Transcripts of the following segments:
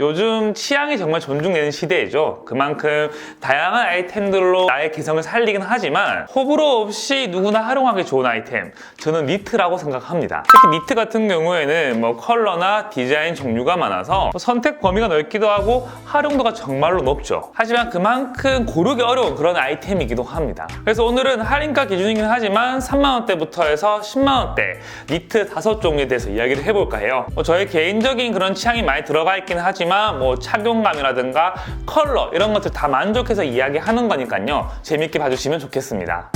요즘 취향이 정말 존중되는 시대이죠. 그만큼 다양한 아이템들로 나의 개성을 살리긴 하지만 호불호 없이 누구나 활용하기 좋은 아이템. 저는 니트라고 생각합니다. 특히 니트 같은 경우에는 뭐 컬러나 디자인 종류가 많아서 선택 범위가 넓기도 하고 활용도가 정말로 높죠. 하지만 그만큼 고르기 어려운 그런 아이템이기도 합니다. 그래서 오늘은 할인가 기준이긴 하지만 3만원대부터 해서 10만원대 니트 다섯 종류에 대해서 이야기를 해볼까 해요. 뭐 저의 개인적인 그런 취향이 많이 들어가 있긴 하지만 뭐 착용감이라든가 컬러 이런 것들 다 만족해서 이야기하는 거니까요. 재밌게 봐주시면 좋겠습니다.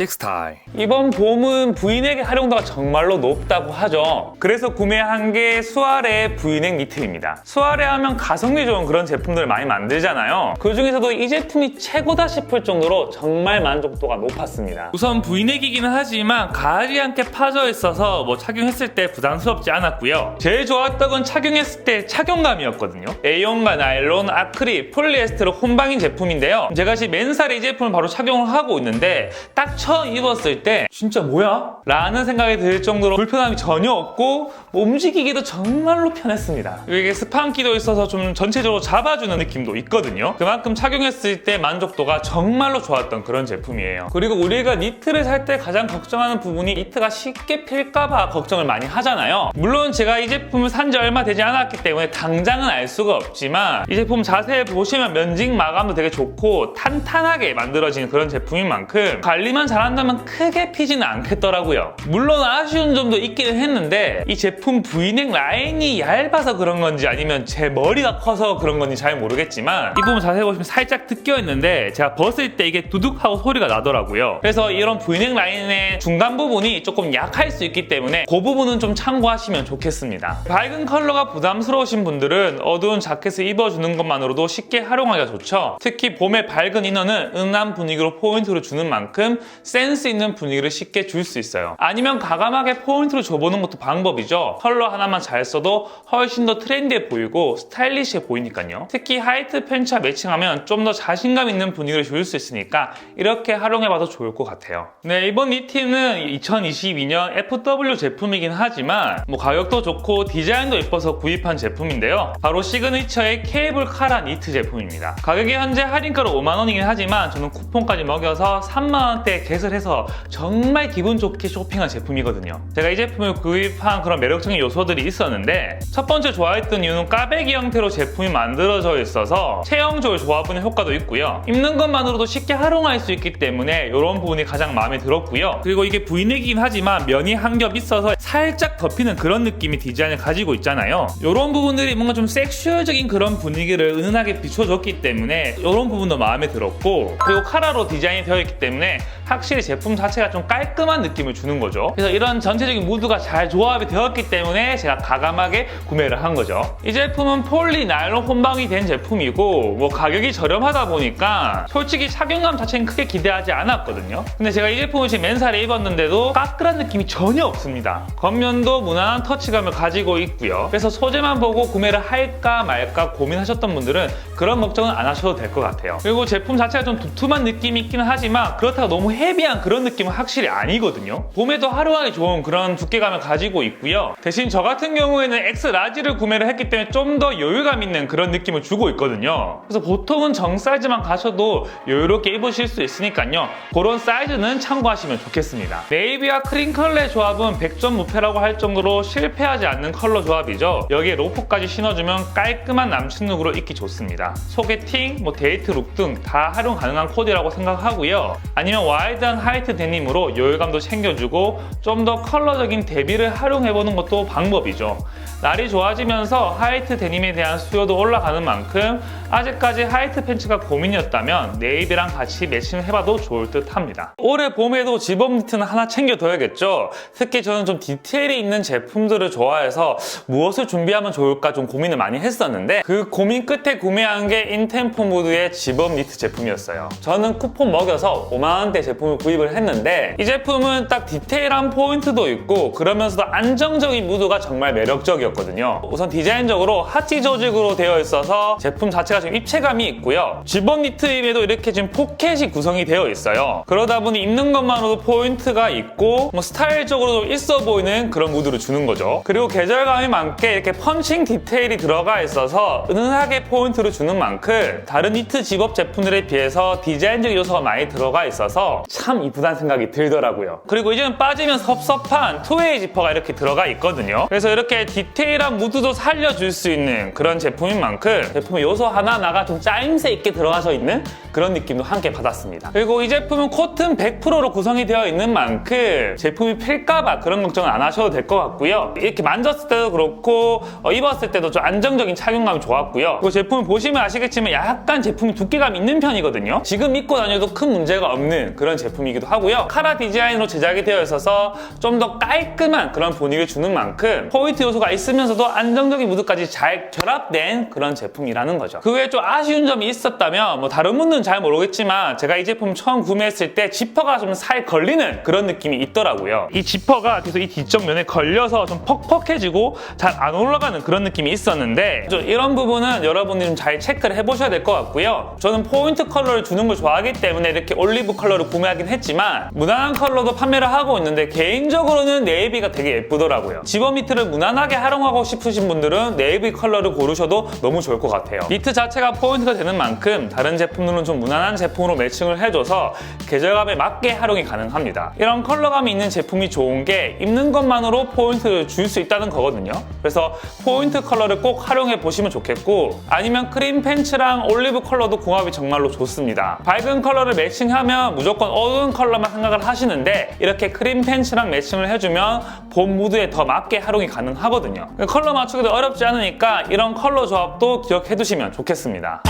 식스타일 이번 봄은 브이넥의 활용도가 정말로 높다고 하죠. 그래서 구매한 게 수아레의 브이넥 니트입니다. 수아레 하면 가성비 좋은 그런 제품들을 많이 만들잖아요. 그 중에서도 이 제품이 최고다 싶을 정도로 정말 만족도가 높았습니다. 우선 브이넥이기는 하지만 가을이 함께 파져 있어서 뭐 착용했을 때 부담스럽지 않았고요. 제일 좋았던 건 착용했을 때 착용감이었거든요. A용과 나일론, 아크릴, 폴리에스테르 혼방인 제품인데요. 제가 지금 맨살에 이 제품을 바로 착용을 하고 있는데 딱 처음 입었을 때 진짜 뭐야? 라는 생각이 들 정도로 불편함이 전혀 없고 뭐 움직이기도 정말로 편했습니다. 이게 스판기도 있어서 좀 전체적으로 잡아주는 느낌도 있거든요. 그만큼 착용했을 때 만족도가 정말로 좋았던 그런 제품이에요. 그리고 우리가 니트를 살 때 가장 걱정하는 부분이 니트가 쉽게 필까봐 걱정을 많이 하잖아요. 물론 제가 이 제품을 산 지 얼마 되지 않았기 때문에 당장은 알 수가 없지만 이 제품 자세히 보시면 면직 마감도 되게 좋고 탄탄하게 만들어진 그런 제품인 만큼 관리만 잘 한다면 크게 피지는 않겠더라고요. 물론 아쉬운 점도 있기는 했는데 이 제품 브이넥 라인이 얇아서 그런 건지 아니면 제 머리가 커서 그런 건지 잘 모르겠지만 이 부분 자세히 보시면 살짝 뜯겨 있는데 제가 벗을 때 이게 두둑하고 소리가 나더라고요. 그래서 이런 브이넥 라인의 중간 부분이 조금 약할 수 있기 때문에 그 부분은 좀 참고하시면 좋겠습니다. 밝은 컬러가 부담스러우신 분들은 어두운 자켓을 입어주는 것만으로도 쉽게 활용하기가 좋죠. 특히 봄의 밝은 이너는 은한 분위기로 포인트를 주는 만큼 센스 있는 분위기를 쉽게 줄 수 있어요. 아니면 가감하게 포인트를 줘보는 것도 방법이죠. 컬러 하나만 잘 써도 훨씬 더 트렌디해 보이고 스타일리시해 보이니까요. 특히 하이트 팬츠와 매칭하면 좀 더 자신감 있는 분위기를 줄 수 있으니까 이렇게 활용해봐도 좋을 것 같아요. 네, 이번 니트는 2022년 FW 제품이긴 하지만 뭐 가격도 좋고 디자인도 예뻐서 구입한 제품인데요. 바로 시그니처의 케이블 카라 니트 제품입니다. 가격이 현재 할인가로 5만원이긴 하지만 저는 쿠폰까지 먹여서 3만원대 개설해서 정말 기분 좋게 쇼핑한 제품이거든요. 제가 이 제품을 구입한 그런 매력적인 요소들이 있었는데 첫 번째 좋아했던 이유는 까베기 형태로 제품이 만들어져 있어서 체형 조절 조합분의 효과도 있고요. 입는 것만으로도 쉽게 활용할 수 있기 때문에 이런 부분이 가장 마음에 들었고요. 그리고 이게 브이넥이긴 하지만 면이 한 겹 있어서 살짝 덮이는 그런 느낌의 디자인을 가지고 있잖아요. 이런 부분들이 뭔가 좀 섹슈얼적인 그런 분위기를 은은하게 비춰줬기 때문에 이런 부분도 마음에 들었고 그리고 카라로 디자인이 되어 있기 때문에 확실히 제품 자체가 좀 깔끔한 느낌을 주는 거죠. 그래서 이런 전체적인 무드가 잘 조합이 되었기 때문에 제가 가감하게 구매를 한 거죠. 이 제품은 폴리 나일론 혼방이 된 제품이고 뭐 가격이 저렴하다 보니까 솔직히 착용감 자체는 크게 기대하지 않았거든요. 근데 제가 이 제품을 지금 맨살에 입었는데도 까끌한 느낌이 전혀 없습니다. 겉면도 무난한 터치감을 가지고 있고요. 그래서 소재만 보고 구매를 할까 말까 고민하셨던 분들은 그런 걱정은 안 하셔도 될 것 같아요. 그리고 제품 자체가 좀 두툼한 느낌이 있기는 하지만 그렇다고 너무 헤비한 그런 느낌은 확실히 아니거든요. 봄에도 하루하기 좋은 그런 두께감을 가지고 있고요. 대신 저 같은 경우에는 X 라지를 구매를 했기 때문에 좀 더 여유감 있는 그런 느낌을 주고 있거든요. 그래서 보통은 정 사이즈만 가셔도 여유롭게 입으실 수 있으니까요. 그런 사이즈는 참고하시면 좋겠습니다. 네이비와 크림 컬러의 조합은 100점 무패라고 할 정도로 실패하지 않는 컬러 조합이죠. 여기에 로퍼까지 신어주면 깔끔한 남친 룩으로 입기 좋습니다. 소개팅, 뭐 데이트 룩 등 다 활용 가능한 코디라고 생각하고요. 아니면 와이드 한 하이트 데님으로 여유감도 챙겨주고 좀 더 컬러적인 대비를 활용해보는 것도 방법이죠. 날이 좋아지면서 하이트 데님에 대한 수요도 올라가는 만큼 아직까지 하이트 팬츠가 고민이었다면 네이비랑 같이 매칭을 해봐도 좋을 듯 합니다. 올해 봄에도 집업 니트는 하나 챙겨둬야겠죠. 특히 저는 좀 디테일이 있는 제품들을 좋아해서 무엇을 준비하면 좋을까 좀 고민을 많이 했었는데 그 고민 끝에 구매한 게 인템포 모드의 집업 니트 제품이었어요. 저는 쿠폰 먹여서 5만원대 제품을 구입을 했는데 이 제품은 딱 디테일한 포인트도 있고 그러면서도 안정적인 무드가 정말 매력적이었거든요. 우선 디자인적으로 하티 조직으로 되어 있어서 제품 자체가 좀 입체감이 있고요. 지번 니트임에도 이렇게 지금 포켓이 구성이 되어 있어요. 그러다 보니 입는 것만으로도 포인트가 있고 뭐 스타일적으로도 있어 보이는 그런 무드를 주는 거죠. 그리고 계절감이 많게 이렇게 펀칭 디테일이 들어가 있어서 은은하게 포인트를 주는 만큼 다른 니트 집업 제품들에 비해서 디자인적 요소가 많이 들어가 있어서 참 이쁘다는 생각이 들더라고요. 그리고 이제는 빠지면 섭섭한 투웨이 지퍼가 이렇게 들어가 있거든요. 그래서 이렇게 디테일한 무드도 살려줄 수 있는 그런 제품인 만큼 제품의 요소 하나 하나가 좀 짜임새 있게 들어가서 있는 그런 느낌도 함께 받았습니다. 그리고 이 제품은 코튼 100%로 구성이 되어 있는 만큼 제품이 필까봐 그런 걱정은 안 하셔도 될 것 같고요. 이렇게 만졌을 때도 그렇고 어, 입었을 때도 좀 안정적인 착용감이 좋았고요. 그리고 제품을 보시면 아시겠지만 약간 제품이 두께감 있는 편이거든요. 지금 입고 다녀도 큰 문제가 없는 그런 제품이기도 하고요. 카라 디자인으로 제작이 되어 있어서 좀 더 깔끔한 그런 분위기를 주는 만큼 포인트 요소가 있으면서도 안정적인 무드까지 잘 결합된 그런 제품이라는 거죠. 그 외에 좀 아쉬운 점이 있었다면 뭐 다른 분들은 잘 모르겠지만 제가 이 제품 처음 구매했을 때 지퍼가 좀 살 걸리는 그런 느낌이 있더라고요. 이 지퍼가 계속 이 뒤쪽 면에 걸려서 좀 퍽퍽해지고 잘 안 올라가는 그런 느낌이 있었는데 좀 이런 부분은 여러분들이 좀 잘 체크를 해보셔야 될 것 같고요. 저는 포인트 컬러를 주는 걸 좋아하기 때문에 이렇게 올리브 컬러를 구매하긴 했지만 무난한 컬러도 판매를 하고 있는데 개인적으로는 네이비가 되게 예쁘더라고요. 집업 니트를 무난하게 활용하고 싶으신 분들은 네이비 컬러를 고르셔도 너무 좋을 것 같아요. 니트 자체 가 포인트가 되는 만큼 다른 제품들은 좀 무난한 제품으로 매칭을 해줘서 계절감에 맞게 활용이 가능합니다. 이런 컬러감이 있는 제품이 좋은 게 입는 것만으로 포인트를 줄 수 있다는 거거든요. 그래서 포인트 컬러를 꼭 활용해 보시면 좋겠고 아니면 크림 팬츠랑 올리브 컬러도 궁합이 정말로 좋습니다. 밝은 컬러를 매칭하면 무조건 어두운 컬러만 생각을 하시는데 이렇게 크림 팬츠랑 매칭을 해주면 봄 무드에 더 맞게 활용이 가능하거든요. 컬러 맞추기도 어렵지 않으니까 이런 컬러 조합도 기억해 두시면 좋겠습니다. 좋겠습니다.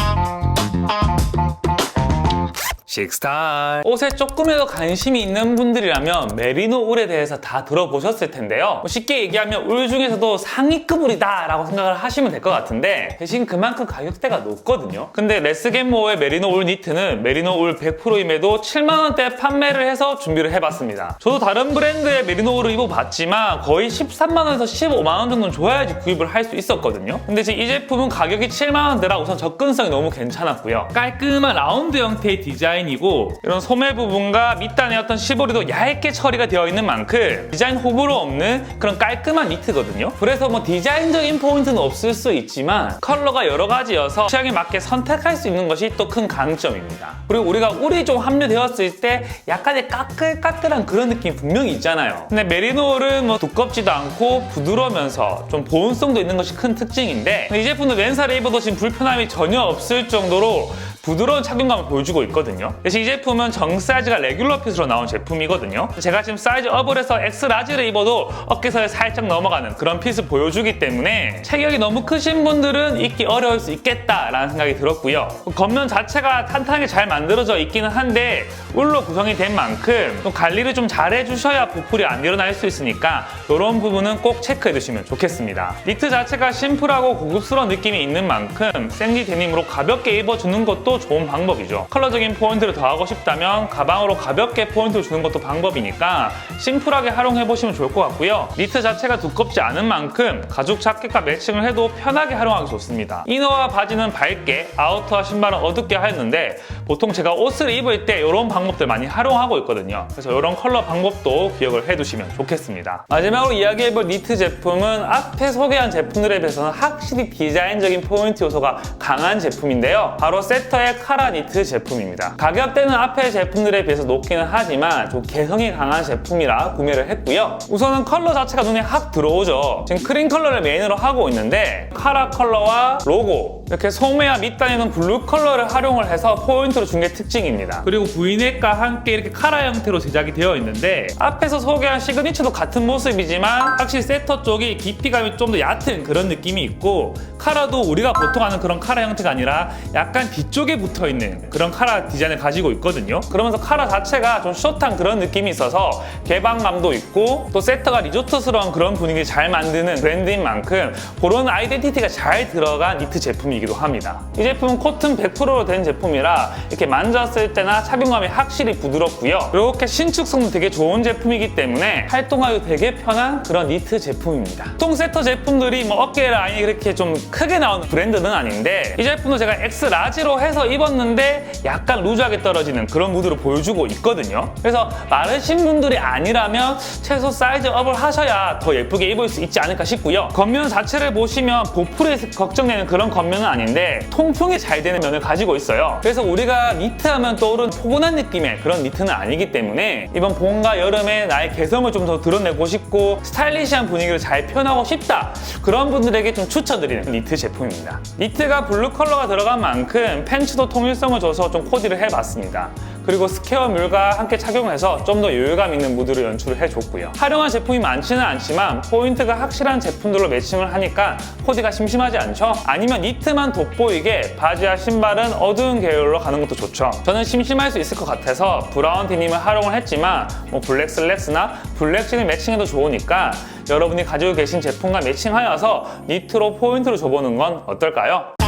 식스타일. 옷에 조금이라도 관심이 있는 분들이라면 메리노 울에 대해서 다 들어보셨을 텐데요. 뭐 쉽게 얘기하면 울 중에서도 상위급 울이다 라고 생각을 하시면 될 것 같은데 대신 그만큼 가격대가 높거든요. 근데 레스겐모어의 메리노 울 니트는 메리노 울 100%임에도 7만원대 판매를 해서 준비를 해봤습니다. 저도 다른 브랜드의 메리노 울을 입어봤지만 거의 13만원에서 15만원 정도는 줘야지 구입을 할 수 있었거든요. 근데 지금 이 제품은 가격이 7만원대라 우선 접근성이 너무 괜찮았고요. 깔끔한 라운드 형태의 디자인 이고 이런 소매 부분과 밑단의 어떤 시보리도 얇게 처리가 되어 있는 만큼 디자인 호불호 없는 그런 깔끔한 니트거든요. 그래서 뭐 디자인적인 포인트는 없을 수 있지만 컬러가 여러 가지여서 취향에 맞게 선택할 수 있는 것이 또 큰 강점입니다. 그리고 우리가 울이 좀 함유되었을 때 약간의 까끌까끌한 그런 느낌이 분명히 있잖아요. 근데 메리노울은 뭐 두껍지도 않고 부드러우면서 좀 보온성도 있는 것이 큰 특징인데 이 제품도 맨살에 입어도 지금 불편함이 전혀 없을 정도로 부드러운 착용감을 보여주고 있거든요. 대신 이 제품은 정 사이즈가 레귤러 핏으로 나온 제품이거든요. 제가 지금 사이즈 업을 해서 X 라지를 입어도 어깨선에 살짝 넘어가는 그런 핏을 보여주기 때문에 체격이 너무 크신 분들은 입기 어려울 수 있겠다라는 생각이 들었고요. 겉면 자체가 탄탄하게 잘 만들어져 있기는 한데 울로 구성이 된 만큼 또 관리를 좀 잘 해주셔야 보풀이 안 일어날 수 있으니까 이런 부분은 꼭 체크해 두시면 좋겠습니다. 니트 자체가 심플하고 고급스러운 느낌이 있는 만큼 생지 데님으로 가볍게 입어주는 것도 좋은 방법이죠. 컬러적인 포인트 를 더하고 싶다면 가방으로 가볍게 포인트를 주는 것도 방법이니까 심플하게 활용해 보시면 좋을 것 같고요. 니트 자체가 두껍지 않은 만큼 가죽 자켓과 매칭을 해도 편하게 활용하기 좋습니다. 이너와 바지는 밝게, 아우터와 신발은 어둡게 하였는데 보통 제가 옷을 입을 때 이런 방법들 많이 활용하고 있거든요. 그래서 이런 컬러 방법도 기억을 해두시면 좋겠습니다. 마지막으로 이야기해볼 니트 제품은 앞에 소개한 제품들에 비해서는 확실히 디자인적인 포인트 요소가 강한 제품인데요. 바로 세터의 카라 니트 제품입니다. 가격대는 앞에 제품들에 비해서 높기는 하지만 좀 개성이 강한 제품이라 구매를 했고요. 우선은 컬러 자체가 눈에 확 들어오죠. 지금 크림 컬러를 메인으로 하고 있는데 카라 컬러와 로고 이렇게 소매와 밑단에는 블루 컬러를 활용을 해서 포인트로 준 게 특징입니다. 그리고 V넥과 함께 이렇게 카라 형태로 제작이 되어 있는데 앞에서 소개한 시그니처도 같은 모습이지만 확실히 세터 쪽이 깊이감이 좀 더 얕은 그런 느낌이 있고 카라도 우리가 보통 하는 그런 카라 형태가 아니라 약간 뒤쪽에 붙어 있는 그런 카라 디자인을 가지고 있거든요. 그러면서 카라 자체가 좀 숏한 그런 느낌이 있어서 개방감도 있고 또 세터가 리조트스러운 그런 분위기 잘 만드는 브랜드인 만큼 그런 아이덴티티가 잘 들어간 니트 제품이기도 합니다. 이 제품은 코튼 100%로 된 제품이라 이렇게 만졌을 때나 착용감이 확실히 부드럽고요. 이렇게 신축성도 되게 좋은 제품이기 때문에 활동하기 되게 편한 그런 니트 제품입니다. 보통 세터 제품들이 뭐 어깨 라인이 그렇게 좀 크게 나오는 브랜드는 아닌데 이 제품도 제가 X 라지로 해서 입었는데 약간 루즈하 게 떨어지는 그런 무드로 보여주고 있거든요. 그래서 마르신 분들이 아니라면 최소 사이즈 업을 하셔야 더 예쁘게 입을 수 있지 않을까 싶고요. 겉면 자체를 보시면 보풀에 걱정되는 그런 겉면은 아닌데 통풍이 잘 되는 면을 가지고 있어요. 그래서 우리가 니트 하면 떠오르는 포근한 느낌의 그런 니트는 아니기 때문에 이번 봄과 여름에 나의 개성을 좀 더 드러내고 싶고 스타일리시한 분위기를 잘 표현하고 싶다. 그런 분들에게 좀 추천드리는 니트 제품입니다. 니트가 블루 컬러가 들어간 만큼 팬츠도 통일성을 줘서 좀 코디를 해봤 습니다. 그리고 스퀘어 뮬과 함께 착용해서 좀더 여유감 있는 무드로 연출을 해줬고요. 활용한 제품이 많지는 않지만 포인트가 확실한 제품들로 매칭을 하니까 코디가 심심하지 않죠? 아니면 니트만 돋보이게 바지와 신발은 어두운 계열로 가는 것도 좋죠. 저는 심심할 수 있을 것 같아서 브라운 데님을 활용을 했지만 뭐 블랙 슬랙스나 블랙 진을 매칭해도 좋으니까 여러분이 가지고 계신 제품과 매칭하여서 니트로 포인트를 줘보는 건 어떨까요?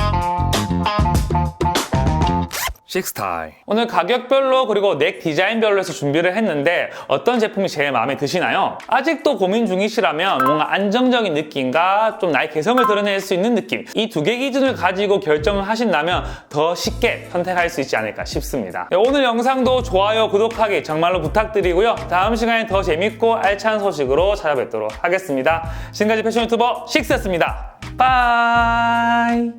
식스타일. 오늘 가격별로 그리고 넥 디자인별로 해서 준비를 했는데 어떤 제품이 제일 마음에 드시나요? 아직도 고민 중이시라면 뭔가 안정적인 느낌과 좀 나의 개성을 드러낼 수 있는 느낌 이 두 개 기준을 가지고 결정을 하신다면 더 쉽게 선택할 수 있지 않을까 싶습니다. 네, 오늘 영상도 좋아요 구독하기 정말로 부탁드리고요. 다음 시간에 더 재밌고 알찬 소식으로 찾아뵙도록 하겠습니다. 지금까지 패션 유튜버 식스였습니다. 빠이